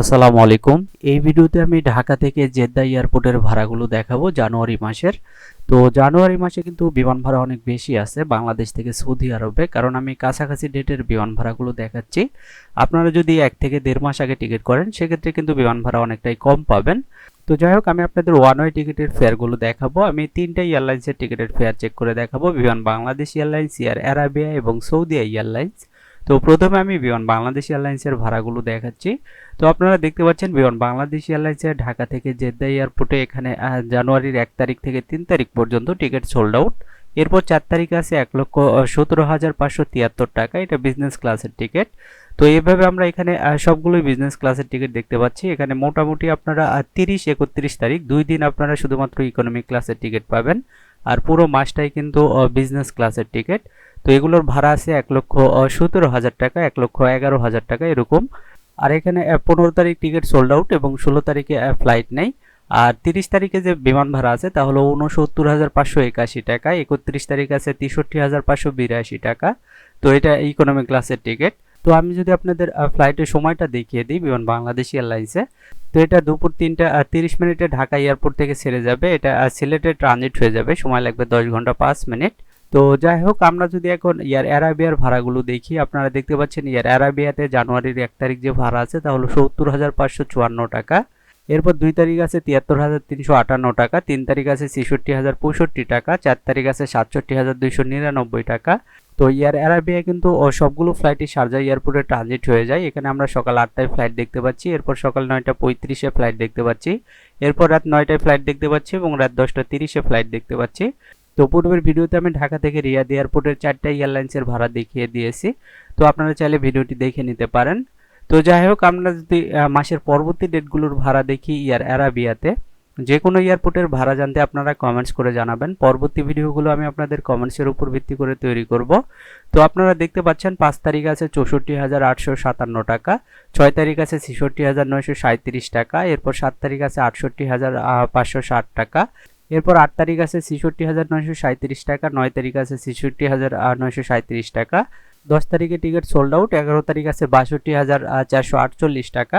আসসালামু আলাইকুম। এই ভিডিওতে আমি ঢাকা থেকে জেদ্দা এয়ারপোর্টের ভাড়াগুলো দেখাবো জানুয়ারি মাসের। তো জানুয়ারি মাসে কিন্তু বিমান ভাড়া অনেক বেশি আছে বাংলাদেশ থেকে সৌদি আরবে। কারণ আমি কাছাকাছি ডেটের বিমান ভাড়াগুলো দেখাচ্ছি। আপনারা যদি এক থেকে দেড় মাস আগে টিকিট করেন, সেক্ষেত্রে কিন্তু বিমান ভাড়া অনেকটাই কম পাবেন। তো যাই হোক, আমি আপনাদের ওয়ান ওয়ে টিকিটের ফেয়ারগুলো দেখাবো। আমি তিনটা এয়ারলাইন্সের টিকিটের ফেয়ার চেক করে দেখাবো। Biman Bangladesh Airlines, Air Arabia এবং সৌদি এয়ারলাইন্স। তো প্রথমে আমি বিমান বাংলাদেশ এয়ারলাইন্সের ভাড়াগুলো দেখাচ্ছি। তো আপনারা দেখতে পাচ্ছেন বিমান বাংলাদেশ এয়ারলাইন্সের ঢাকা থেকে জেদ্দা এয়ারপোর্টে এখানে জানুয়ারির এক তারিখ থেকে তিন তারিখ পর্যন্ত টিকিট সোল্ড আউট এরপর চার তারিখ আছে এক লক্ষ সতেরো হাজার পাঁচশো তিয়াত্তর টাকা। এটা বিজনেস ক্লাসের টিকিট তো এইভাবে আমরা এখানে সবগুলোই বিজনেস ক্লাসের টিকিট দেখতে পাচ্ছি। এখানে মোটামুটি আপনারা তিরিশ একত্রিশ তারিখ, দুই দিন আপনারা শুধুমাত্র ইকোনমি ক্লাসের টিকিট পাবেন। আর পুরো মাসটাই কিন্তু বিজনেস ক্লাসের টিকিট তো এগুলোর ভাড়া আছে এক লক্ষ সতেরো হাজার টাকা, এক লক্ষ এগারো হাজার টাকা এরকম। আর এখানে পনেরো তারিখ টিকিট সোল্ড আউট এবং ষোলো তারিখে ফ্লাইট নেই। আর তিরিশ তারিখে যে বিমান ভাড়া আছে, তা হলো উনসত্তর হাজার পাঁচশো একাশি টাকা, একত্রিশ তারিখ আছে তেষট্টি হাজার পাঁচশো বিরাশি টাকা। তো এটা ইকোনমি ক্লাসের টিকিট তো আমি যদি আপনাদের ফ্লাইটের সময়টা দেখিয়ে দিই, বিমান বাংলাদেশ এয়ারলাইন্সে। তো এটা দুপুর তিনটা তিরিশ মিনিটে ঢাকা এয়ারপোর্ট থেকে ছেড়ে যাবে। এটা সিলেটে ট্রানজিট হয়ে যাবে। সময় লাগবে দশ ঘণ্টা পাঁচ মিনিট। তো যাই হোক, আমরা যদি এখন ইয়ার অ্যারাবিয়ার ভাড়াগুলো দেখি, আপনারা দেখতে পাচ্ছেন ইয়ার অ্যারাবিয়াতে জানুয়ারির এক তারিখ যে ভাড়া আছে তা হলো সত্তর হাজার পাঁচশো চুয়ান্ন টাকা। এরপর দুই তারিখ আছে তিয়াত্তর হাজার তিনশো আটান্ন টাকা, তিন তারিখ আছে ছেষট্টি হাজার পঁয়ষট্টি টাকা, চার তারিখ আছে সাতষট্টি হাজার দুইশো নিরানব্বই টাকা। তো ইয়ার অ্যারাবিয়া কিন্তু সবগুলো ফ্লাইটই শারজা এয়ারপোর্টে ট্রানজিট হয়ে যায়। এখানে আমরা সকাল আটটায় ফ্লাইট দেখতে পাচ্ছি, এরপর সকাল নয়টা পঁয়ত্রিশে ফ্লাইট দেখতে পাচ্ছি, এরপর রাত নয়টায় ফ্লাইট দেখতে পাচ্ছি এবং রাত দশটা তিরিশে ফ্লাইট দেখতে পাচ্ছি। তো পূর্বের ভিডিওতে আমি ঢাকা থেকে রিয়াদ এয়ারপোর্টের চারটা এয়ারলাইন্সের ভাড়া দেখিয়ে দিয়েছি। তো আপনারা চাইলে ভিডিওটি দেখে নিতে পারেন। তো যাই হোক, আমরা যদি মাসের পরবর্তী ডেটগুলোর ভাড়া দেখি ইয়ার অ্যারাবিয়াতে যে কোনো এয়ারপোর্টের ভাড়া জানতে আপনারা কমেন্টস করে জানাবেন। পরবর্তী ভিডিওগুলো আমি আপনাদের কমেন্টসের উপর ভিত্তি করে তৈরি করব। তো আপনারা দেখতে পাচ্ছেন, পাঁচ তারিখ আছে চৌষট্টি হাজার আটশো সাতান্ন টাকা, ছয় তারিখ আছে ছেষট্টি হাজার নয়শো সাঁত্রিশ টাকা, এরপর সাত তারিখ আছে আটষট্টি হাজার পাঁচশো ষাট টাকা। এরপর আট তারিখ আছে ছেষট্টি হাজার নয়শো সাঁত্রিশ টাকা, নয় তারিখ আছে ছেষট্টি হাজার নয়শো সাঁত্রিশ টাকা। দশ তারিখে টিকিট সোল্ড আউট এগারো তারিখ আছে বাষট্টি হাজার চারশো আটচল্লিশ টাকা।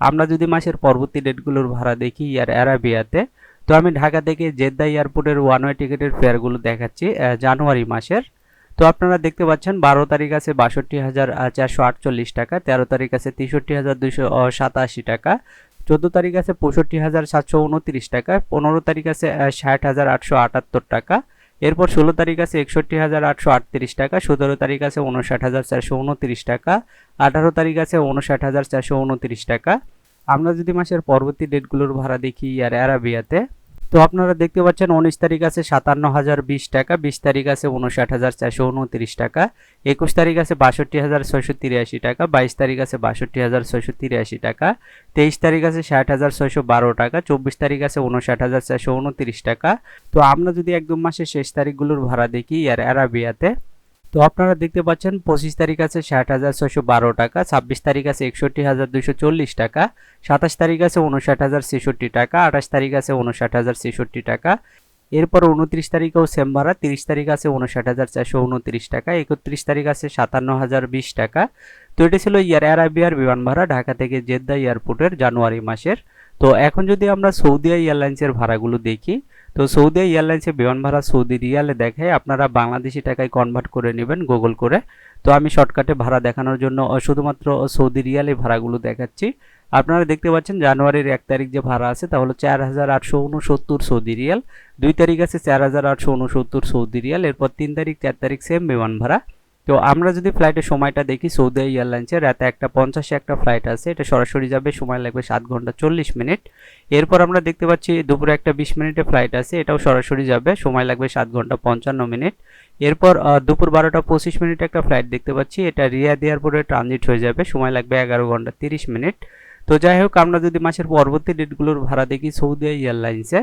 আমরা যদি মাসের পরবর্তী ডেটগুলোর ভাড়া দেখি ইয়ার অ্যারাবিয়াতে, তো আমি ঢাকা থেকে জেদ্দা এয়ারপোর্টের ওয়ান ওয়ে টিকিটের ফেয়ারগুলো দেখাচ্ছি জানুয়ারি মাসের। তো আপনারা দেখতে পাচ্ছেন বারো তারিখ আছে বাষট্টি হাজার চারশো আটচল্লিশ টাকা, তেরো তারিখ আছে তেষট্টি হাজার দুশো সাতাশি টাকা। চোদ্দ তারিখ আছে পঁয়ষট্টি হাজার সাতশো উনত্রিশ টাকা, পনেরো তারিখ আছে ষাট হাজার আটশো আটাত্তর টাকা, এরপর ষোলো তারিখ আছে একষট্টি হাজার আটশো আটত্রিশ টাকা, সতেরো তারিখ আছে উনষাট হাজার চারশো উনত্রিশ টাকা, আঠারো তারিখ আছে উনষাট হাজার চারশো উনত্রিশ টাকা। আমরা যদি মাসের পরবর্তী ডেটগুলোর ভাড়া দেখি আর অ্যারাবিয়াতে তো আপনারা দেখতে পাচ্ছেন উনিশ তারিখ আছে সাতান্ন হাজার বিশ টাকা, বিশ তারিখ আছে উনষাট হাজার চারশো উনত্রিশ টাকা, একুশ তারিখ আছে বাষট্টি হাজার ছয়শো তিরাশি টাকা, বাইশ তারিখ আছে বাষট্টি হাজার ছয়শো তিরাশি টাকা, তেইশ তারিখ আছে ষাট হাজার ছয়শো বারো টাকা, চব্বিশ তারিখ আছে উনষাট হাজার চারশো উনত্রিশ টাকা। তো আমরা যদি একদম মাসের শেষ তারিখগুলোর ভাড়া দেখি ইয়ার অ্যারাবিয়াতে তো আপনারা দেখতে পাচ্ছেন, পঁচিশ তারিখ আছে ষাট হাজার ছয়শো বারো টাকা, ছাব্বিশ তারিখ আছে একষট্টি হাজার দুইশো চল্লিশ টাকা, সাতাশ তারিখ আছে উনষাট হাজার ছেষট্টি টাকা, আঠাশ তারিখ আছে উনষাট হাজার ছেষট্টি টাকা। এরপর উনত্রিশ তারিখেও সেম ভাড়া, তিরিশ তারিখ আছে উনষাট হাজার চারশো উনত্রিশ টাকা, একত্রিশ তারিখ আছে সাতান্ন হাজার বিশ টাকা। তো এটা ছিল ইয়ার অ্যারাবিয়ার বিমান ভাড়া ঢাকা থেকে জেদ্দা এয়ারপোর্টের জানুয়ারি মাসের। তো এখন যদি আমরা সৌদি এয়ারলাইন্সের ভাড়াগুলো দেখি তো সৌদি এয়ারলাইন্সের বিমান ভাড়া সৌদি রিয়ালে দেখায় আপনারা বাংলাদেশি টাকায় কনভার্ট করে নেবেন গুগল করে। তো আমি শর্টকাটে ভাড়া দেখানোর জন্য শুধুমাত্র সৌদি রিয়ালে ভাড়াগুলো দেখাচ্ছি। আপনারা দেখতে পাচ্ছেন জানুয়ারির এক তারিখ যে ভাড়া আছে তাহলে চার হাজার আটশো উনসত্তর সৌদি রিয়াল, দুই তারিখ আছে চার হাজার আটশো উনসত্তর সৌদি রিয়াল, এরপর তিন তারিখ, চার তারিখ সেম বিমান ভাড়া। তো আমরা যদি ফ্লাইটের সময়টা দেখি সৌদি এয়ারলাইন্সে রাতে একটা পঞ্চাশে একটা ফ্লাইট আছে, এটা সরাসরি যাবে, সময় লাগবে সাত ঘণ্টা চল্লিশ মিনিট। এরপর আমরা দেখতে পাচ্ছি দুপুরে একটা বিশ মিনিটে ফ্লাইট আছে, এটাও সরাসরি যাবে, সময় লাগবে সাত ঘণ্টা পঞ্চান্ন মিনিট। এরপর দুপুর বারোটা পঁচিশ মিনিটে একটা ফ্লাইট দেখতে পাচ্ছি, এটা রিয়াদ এয়ারপোর্টে ট্রানজিট হয়ে যাবে, সময় লাগবে এগারো ঘণ্টা তিরিশ মিনিট। তো যাই হোক, আমরা যদি মাসের পরবর্তী ডেটগুলোর ভাড়া দেখি সৌদি এয়ারলাইন্সে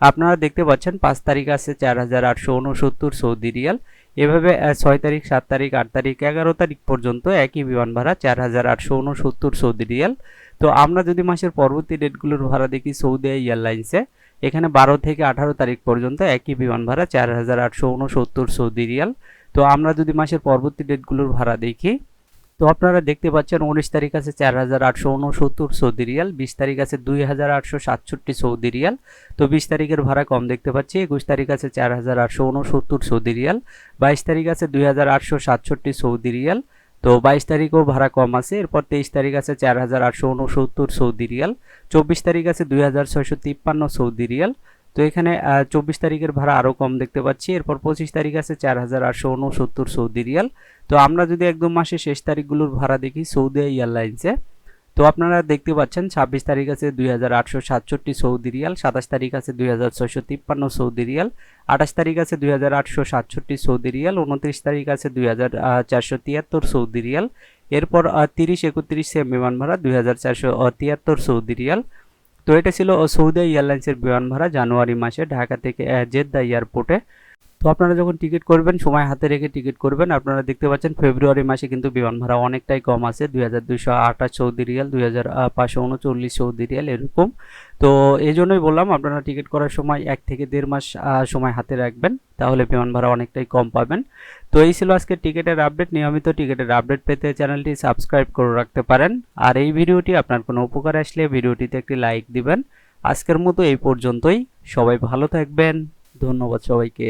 আপনারা দেখতে পাচ্ছেন পাঁচ তারিখ আছে চার হাজার আটশো উনসত্তর সৌদি রিয়াল এভাবে ছয় তারিখ, সাত তারিখ, আট তারিখ, এগারো তারিখ পর্যন্ত একই বিমান ভাড়া, চার হাজার আটশো উনসত্তর সৌদি রিয়াল। তো আমরা যদি মাসের পরবর্তী ডেটগুলোর ভাড়া দেখি সৌদি এয়ারলাইন্সে, এখানে বারো থেকে আঠারো তারিখ পর্যন্ত একই বিমান ভাড়া, চার হাজার আটশো উনসত্তর সৌদি রিয়াল। তো আমরা যদি মাসের পরবর্তী ডেটগুলোর ভাড়া দেখি তো আপনারা দেখতে পাচ্ছেন উনিশ তারিখ আছে চার হাজার আটশো উনসত্তর সৌদি রিয়াল, বিশ তারিখ আছে দুই হাজার আটশো সাতষট্টি সৌদি রিয়াল। তো বিশ তারিখের ভাড়া কম দেখতে পাচ্ছি, একুশ তারিখ আছে চার হাজার আটশো উনসত্তর সৌদি রিয়াল, বাইশ তারিখ আছে দুই হাজার আটশো সাতষট্টি সৌদি রিয়াল। তো বাইশ তারিখও ভাড়া কম আছে, এরপর তেইশ তারিখ আছে চার হাজার আটশো উনসত্তর সৌদি রিয়াল, চব্বিশ তারিখ আছে দুই হাজার ছয়শো তিপ্পান্ন সৌদি রিয়াল। তো এখানে চব্বিশ তারিখের ভাড়া আরও কম দেখতে পাচ্ছি। এরপর পঁচিশ তারিখ আছে চার হাজার আটশো উনসত্তর সৌদি রিয়াল। তো আমরা যদি একদম মাসের শেষ তারিখগুলোর ভাড়া দেখি সৌদি এয়ারলাইন্সে, তো আপনারা দেখতে পাচ্ছেন ছাব্বিশ তারিখ আছে দুই হাজার আটশো সাতষট্টি সৌদি রিয়াল, সাতাশ তারিখ আছে দুই হাজার ছয়শো তিপ্পান্ন সৌদি রিয়াল, আঠাশ তারিখ আছে দুই হাজার আটশো সাতষট্টি সৌদি রিয়াল, উনত্রিশ তারিখ আছে দুই হাজার চারশো তিয়াত্তর সৌদি রিয়াল। এরপর তিরিশ, একত্রিশ বিমান ভাড়া দুই হাজার চারশো তিয়াত্তর সৌদি রিয়াল। তো এটা ছিল সৌদি এয়ারলাইন্সের বিমান ভাড়া জানুয়ারি মাসে ঢাকা থেকে জেদ্দা এয়ারপোর্টে। তো আপনারা যখন টিকিট করবেন, সময় হাতে রেখে টিকিট করবেন, আপনারা দেখতে পাচ্ছেন ফেব্রুয়ারি মাসে কিন্তু বিমান ভাড়া অনেকটাই কম আছে। দুই হাজার দুইশো আঠাশ সৌদি রিয়াল, দুই হাজার পাঁচশো উনচল্লিশ সৌদি রিয়াল এরকম। তো এই জন্যই বললাম, আপনারা টিকিট করার সময় এক থেকে দেড় মাস সময় হাতে রাখবেন, তাহলে বিমান ভাড়া অনেকটাই কম পাবেন। তো এই ছিল আজকে টিকিটের আপডেট নিয়মিত টিকিটের আপডেট পেতে চ্যানেলটি সাবস্ক্রাইব করে রাখতে পারেন। আর এই ভিডিওটি আপনার কোনো উপকার আসলে ভিডিওটিতে একটি লাইক দিবেন। আজকের মতো এই পর্যন্তই। সবাই ভালো থাকবেন। ধন্যবাদ সবাইকে।